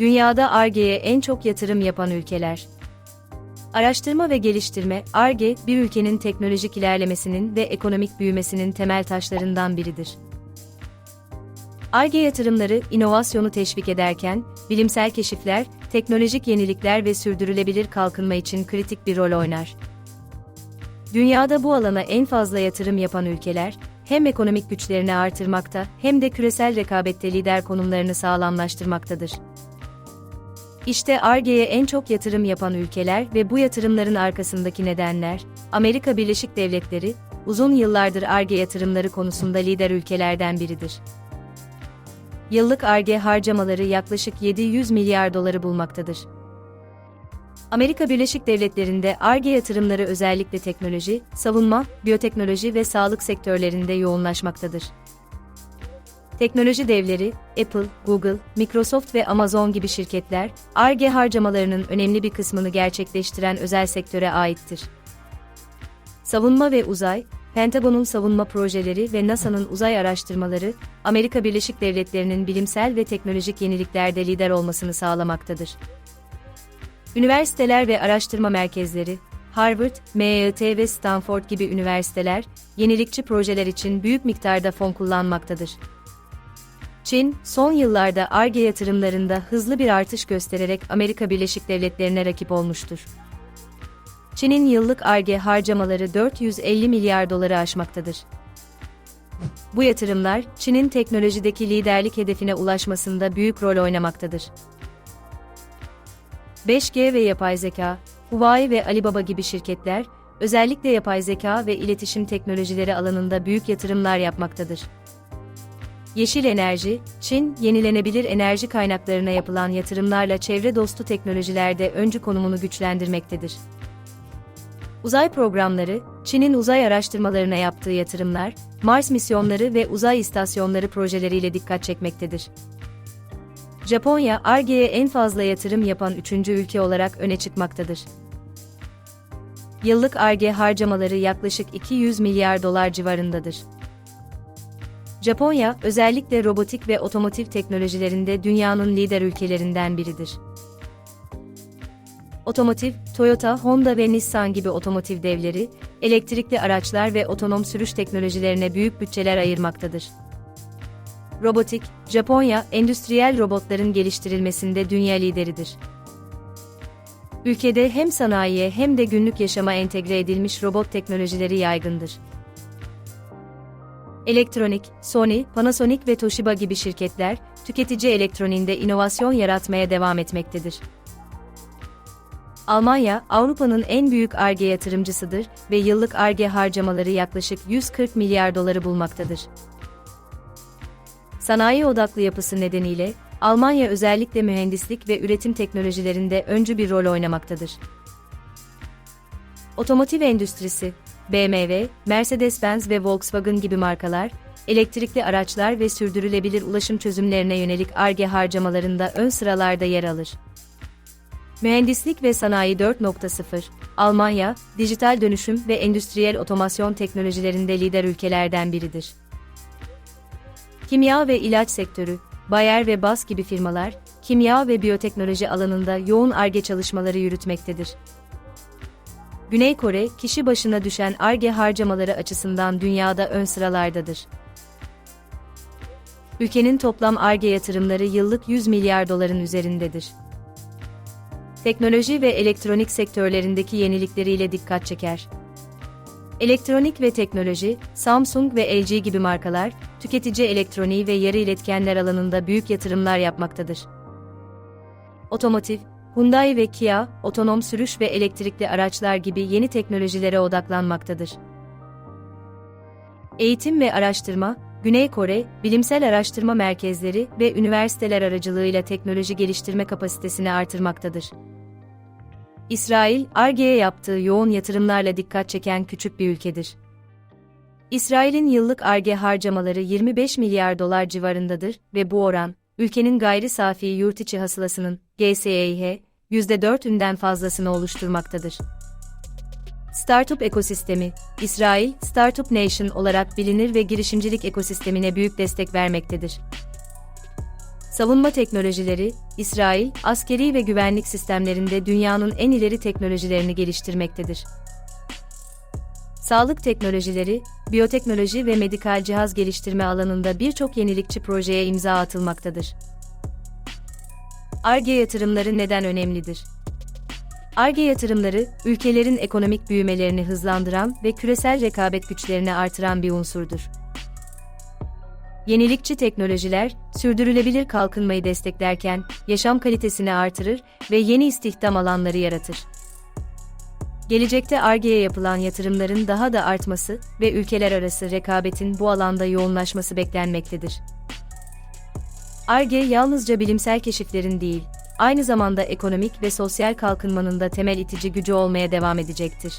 Dünyada Ar-Ge'ye en çok yatırım yapan ülkeler. Araştırma ve geliştirme, Ar-Ge, bir ülkenin teknolojik ilerlemesinin ve ekonomik büyümesinin temel taşlarından biridir. Ar-Ge yatırımları, inovasyonu teşvik ederken, bilimsel keşifler, teknolojik yenilikler ve sürdürülebilir kalkınma için kritik bir rol oynar. Dünyada bu alana en fazla yatırım yapan ülkeler, hem ekonomik güçlerini artırmakta hem de küresel rekabette lider konumlarını sağlamlaştırmaktadır. İşte Ar-Ge'ye en çok yatırım yapan ülkeler ve bu yatırımların arkasındaki nedenler, Amerika Birleşik Devletleri, uzun yıllardır Ar-Ge yatırımları konusunda lider ülkelerden biridir. Yıllık Ar-Ge harcamaları yaklaşık 700 milyar doları bulmaktadır. Amerika Birleşik Devletleri'nde Ar-Ge yatırımları özellikle teknoloji, savunma, biyoteknoloji ve sağlık sektörlerinde yoğunlaşmaktadır. Teknoloji devleri, Apple, Google, Microsoft ve Amazon gibi şirketler, Ar-Ge harcamalarının önemli bir kısmını gerçekleştiren özel sektöre aittir. Savunma ve uzay, Pentagon'un savunma projeleri ve NASA'nın uzay araştırmaları, Amerika Birleşik Devletleri'nin bilimsel ve teknolojik yeniliklerde lider olmasını sağlamaktadır. Üniversiteler ve araştırma merkezleri, Harvard, MIT ve Stanford gibi üniversiteler, yenilikçi projeler için büyük miktarda fon kullanmaktadır. Çin, son yıllarda ARGE yatırımlarında hızlı bir artış göstererek Amerika Birleşik Devletleri'ne rakip olmuştur. Çin'in yıllık ARGE harcamaları 450 milyar doları aşmaktadır. Bu yatırımlar, Çin'in teknolojideki liderlik hedefine ulaşmasında büyük rol oynamaktadır. 5G ve yapay zeka, Huawei ve Alibaba gibi şirketler, özellikle yapay zeka ve iletişim teknolojileri alanında büyük yatırımlar yapmaktadır. Yeşil enerji, Çin, yenilenebilir enerji kaynaklarına yapılan yatırımlarla çevre dostu teknolojilerde öncü konumunu güçlendirmektedir. Uzay programları, Çin'in uzay araştırmalarına yaptığı yatırımlar, Mars misyonları ve uzay istasyonları projeleriyle dikkat çekmektedir. Japonya, Ar-Ge'ye en fazla yatırım yapan üçüncü ülke olarak öne çıkmaktadır. Yıllık Ar-Ge harcamaları yaklaşık 200 milyar dolar civarındadır. Japonya, özellikle robotik ve otomotiv teknolojilerinde dünyanın lider ülkelerinden biridir. Otomotiv, Toyota, Honda ve Nissan gibi otomotiv devleri, elektrikli araçlar ve otonom sürüş teknolojilerine büyük bütçeler ayırmaktadır. Robotik, Japonya, endüstriyel robotların geliştirilmesinde dünya lideridir. Ülkede hem sanayiye hem de günlük yaşama entegre edilmiş robot teknolojileri yaygındır. Elektronik, Sony, Panasonic ve Toshiba gibi şirketler, tüketici elektroniğinde inovasyon yaratmaya devam etmektedir. Almanya, Avrupa'nın en büyük ARGE yatırımcısıdır ve yıllık ARGE harcamaları yaklaşık 140 milyar doları bulmaktadır. Sanayi odaklı yapısı nedeniyle, Almanya özellikle mühendislik ve üretim teknolojilerinde öncü bir rol oynamaktadır. Otomotiv endüstrisi, BMW, Mercedes-Benz ve Volkswagen gibi markalar, elektrikli araçlar ve sürdürülebilir ulaşım çözümlerine yönelik ARGE harcamalarında ön sıralarda yer alır. Mühendislik ve Sanayi 4.0, Almanya, dijital dönüşüm ve endüstriyel otomasyon teknolojilerinde lider ülkelerden biridir. Kimya ve ilaç sektörü, Bayer ve Bas gibi firmalar, kimya ve biyoteknoloji alanında yoğun ARGE çalışmaları yürütmektedir. Güney Kore, kişi başına düşen ARGE harcamaları açısından dünyada ön sıralardadır. Ülkenin toplam ARGE yatırımları yıllık 100 milyar doların üzerindedir. Teknoloji ve elektronik sektörlerindeki yenilikleriyle dikkat çeker. Elektronik ve teknoloji, Samsung ve LG gibi markalar, tüketici elektroniği ve yarı iletkenler alanında büyük yatırımlar yapmaktadır. Otomotiv, Hyundai ve Kia, otonom sürüş ve elektrikli araçlar gibi yeni teknolojilere odaklanmaktadır. Eğitim ve araştırma, Güney Kore, bilimsel araştırma merkezleri ve üniversiteler aracılığıyla teknoloji geliştirme kapasitesini artırmaktadır. İsrail, Ar-Ge'ye yaptığı yoğun yatırımlarla dikkat çeken küçük bir ülkedir. İsrail'in yıllık Ar-Ge harcamaları 25 milyar dolar civarındadır ve bu oran, ülkenin gayri safi yurt içi hasılasının, GSEH, %4'ünden fazlasını oluşturmaktadır. Startup ekosistemi, İsrail, Startup Nation olarak bilinir ve girişimcilik ekosistemine büyük destek vermektedir. Savunma teknolojileri, İsrail, askeri ve güvenlik sistemlerinde dünyanın en ileri teknolojilerini geliştirmektedir. Sağlık teknolojileri, biyoteknoloji ve medikal cihaz geliştirme alanında birçok yenilikçi projeye imza atılmaktadır. ARGE yatırımları neden önemlidir? ARGE yatırımları, ülkelerin ekonomik büyümelerini hızlandıran ve küresel rekabet güçlerini artıran bir unsurdur. Yenilikçi teknolojiler, sürdürülebilir kalkınmayı desteklerken, yaşam kalitesini artırır ve yeni istihdam alanları yaratır. Gelecekte ARGE'ye yapılan yatırımların daha da artması ve ülkeler arası rekabetin bu alanda yoğunlaşması beklenmektedir. ARGE yalnızca bilimsel keşiflerin değil, aynı zamanda ekonomik ve sosyal kalkınmanın da temel itici gücü olmaya devam edecektir.